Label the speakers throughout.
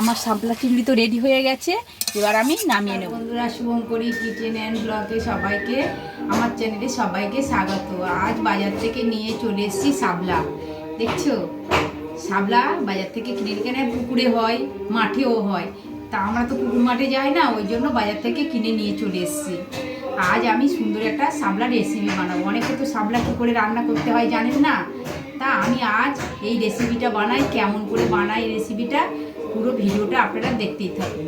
Speaker 1: আমার সাবলা চিংড়ি তো রেডি হয়ে গেছে, এবার আমি নামিয়ে নেব। বন্ধুরা, শুভঙ্করী কিচেন অ্যান্ড ব্লগে সবাইকে, আমার চ্যানেলে সবাইকে স্বাগত। আজ বাজার থেকে নিয়ে চলে এসেছি সাবলা। দেখছ? সাবলা বাজার থেকে কিনে কিনে পুকুরে হয়, মাঠেও হয়। তা আমরা তো পুকুর মাঠে যাই না, ওই জন্য বাজার থেকে কিনে নিয়ে চলে এসেছি। আজ আমি সুন্দর একটা সাবলা রেসিপি বানাবো। অনেকে তো সাবলা কী করে রান্না করতে হয় জানেন না? তা আমি আজ এই রেসিপিটা বানাই, কেমন করে বানাই রেসিপিটা পুরো ভিডিওটা আপনারা দেখতেই থাকুন।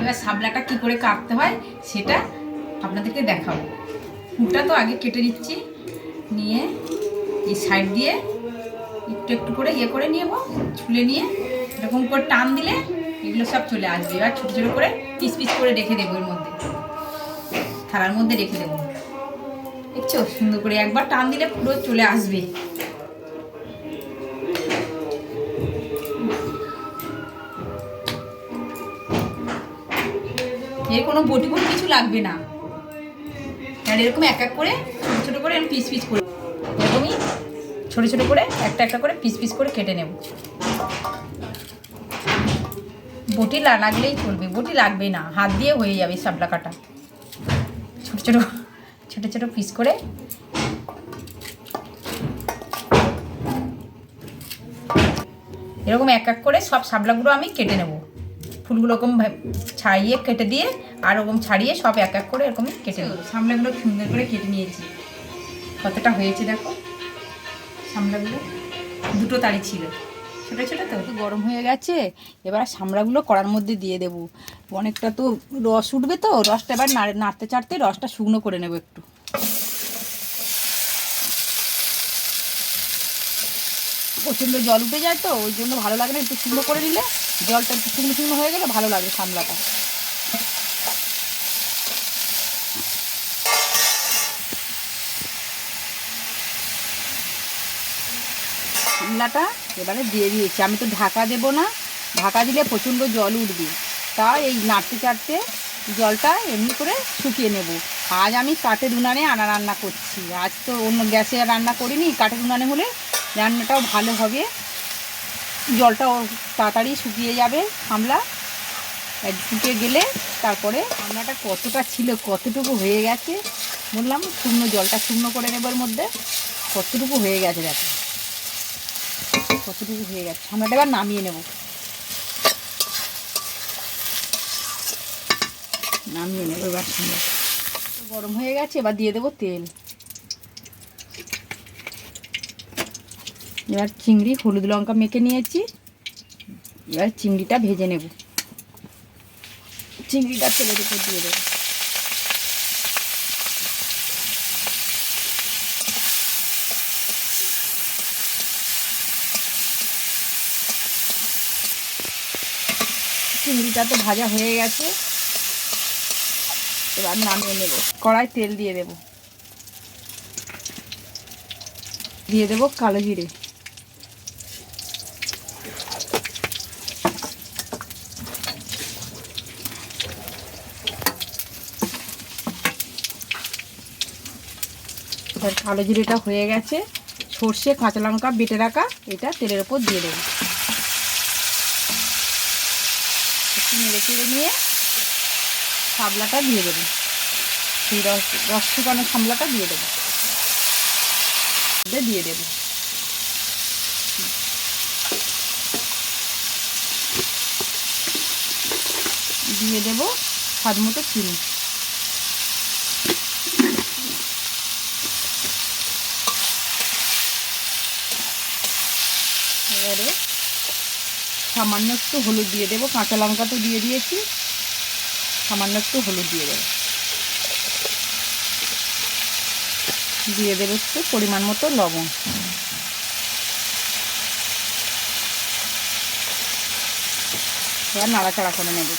Speaker 1: এবার সাবলাটা কী করে কাটতে হয় সেটা আপনাদেরকে দেখাবো। ফুলটা তো আগে কেটে নিচ্ছি, নিয়ে এই সাইড দিয়ে একটু একটু করে ইয়ে করে নিয়ে ছুলে নিয়ে এরকম করে টান দিলে এগুলো সব চলে আসবে। এবার ছোটো ছোটো করে পিস পিস করে রেখে দেবো এর মধ্যে। থালার মধ্যে রেখে দেবো। দেখছ? সুন্দর করে একবার টান দিলে পুরো চলে আসবে। এর কোনো বটি বটি কিছু লাগবে না। আর এরকম এক এক করে ছোটো ছোটো করে আমি পিস পিস করে। এরকমই ছোটো ছোটো করে একটা একটা করে পিস পিস করে কেটে নেব। বটি লাগলেই চলবে, বটি লাগবে না, হাত দিয়ে হয়ে যাবে সাবলা কাটা। ছোটো ছোটো ছোটো ছোটো পিস করে এরকম এক এক করে সব সাবলাগুলো আমি কেটে নেব। ফুলগুলো এরকম ভা- ছাড়িয়ে কেটে দিয়ে আর ওরকম ছাড়িয়ে সব এক এক করে এরকম কেটে সামলাগুলো সুন্দর করে কেটে নিয়েছি। কতটা হয়েছে দেখো? সামলাগুলো দুটো তারি ছিল। ছোটো ছোটো তো? গরম হয়ে গেছে, এবার সামলাগুলো কড়ার মধ্যে দিয়ে দেবো। অনেকটা তো রস উঠবে তো, রসটা এবার নাড়ে- নাড়তে চাড়তে রসটা শুকনো করে নেব একটু। প্রচণ্ড জল উঠে যায় তো, ওই জন্য ভালো লাগে না একটু শুকনো করে নিলে। জলটা একটু শুকনো শুকনো হয়ে গেলে ভালো লাগে সামলাটা সামলাটা এবারে দিয়ে দিয়েছি। আমি তো ঢাকা দেবো না। ঢাকা দিলে প্রচণ্ড জল উঠবে। তাই এই নাড়তে চাড়তে জলটা এমনি করে শুকিয়ে নেব। আজ আমি কাঠের উনানে আনা রান্না করছি। আজ তো অন্য গ্যাসে রান্না করিনি। কাঠের উনানে হলে রান্নাটাও ভালো হবে। জলটাও তাড়াতাড়ি শুকিয়ে যাবে এক শুকিয়ে গেলে তারপরে রান্নাটা কতটা ছিল, কতটুকু হয়ে গেছে, বললাম শুকনো জলটা শুকনো করে নেবার মধ্যে। কতটুকু হয়ে গেছে দেখো। কতটুকু হয়ে গেছে। সামলাটা এবার নামিয়ে নেব। নামিয়ে নেব এবার গরম হয়ে গেছে, এবার দিয়ে দেবো তেল। এবার চিংড়ি, হলুদ লঙ্কা মেখে নিয়েছি। এবার চিংড়িটা ভেজে নেব। চিংড়িটা তেলের উপর দিয়ে দেবো। চিংড়িটা তো ভাজা হয়ে গেছে। এবার নামিয়ে নেব। কড়াই তেল দিয়ে দেব। দিয়ে দেব কালো জিরে। এবার কালো জিরেটা হয়ে গেছে। সর্ষে, কাঁচা লঙ্কা বেটে রাখা, এটা তেলের ওপর দিয়ে দেবো। একটু নেড়ে চেড়ে নিয়ে সাবলাটা দিয়ে দেবো। সেই রস রস শুকানো সামলাটা দিয়ে দেবো। দিয়ে দেবো। দিয়ে দেবো স্বাদ মতো চিনি। এবারে সামান্য একটু হলুদ দিয়ে দেবো, কাঁচা লঙ্কা তো দিয়ে দিয়েছি। সামান্য একটু হলুদ দিয়ে দেবো। দিয়ে দেবো একটু পরিমাণ মতো লবণ। এবার নাড়াচাড়া করে নেব।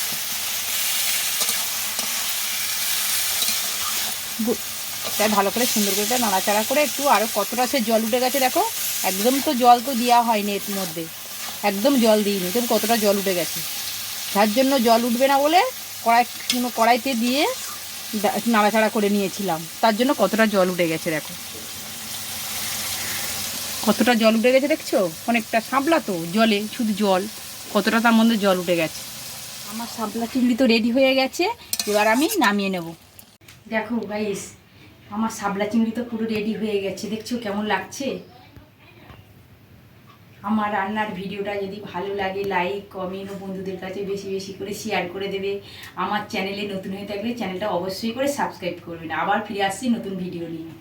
Speaker 1: ভালো করে সুন্দর করে নাড়াচাড়া করে একটু আরও কতটা সে জল উঠে গেছে দেখো। একদম তো জল তো দেওয়া হয়নি এর মধ্যে। একদম জল দিইনি তুমি কতটা জল উঠে গেছে। যার জন্য জল উঠবে না বলে কড়াই কড়াইতে দিয়ে নাড়াচাড়া করে নিয়েছিলাম। তার জন্য কতটা জল উঠে গেছে দেখো। কতটা জল উঠে গেছে দেখছ? অনেকটা সাবলা তো জলে, শুধু জল। কতটা তার মধ্যে জল উঠে গেছে। আমার শাপলা চিংড়ি তো রেডি হয়ে গেছে, এবার আমি নামিয়ে নেব। দেখো গাইস আমার শাপলা চিংড়ি তো পুরো রেডি হয়ে গেছে। দেখছ কেমন লাগছে? আমার রান্নার ভিডিওটা যদি ভালো লাগে লাইক কমেন্ট ও বন্ধুদের কাছে বেশি বেশি করে শেয়ার করে দেবে। আমার চ্যানেলে নতুন হয়ে থাকলে চ্যানেলটা অবশ্যই করে সাবস্ক্রাইব করবেন। আবার ফিরে আসছি নতুন ভিডিও নিয়ে।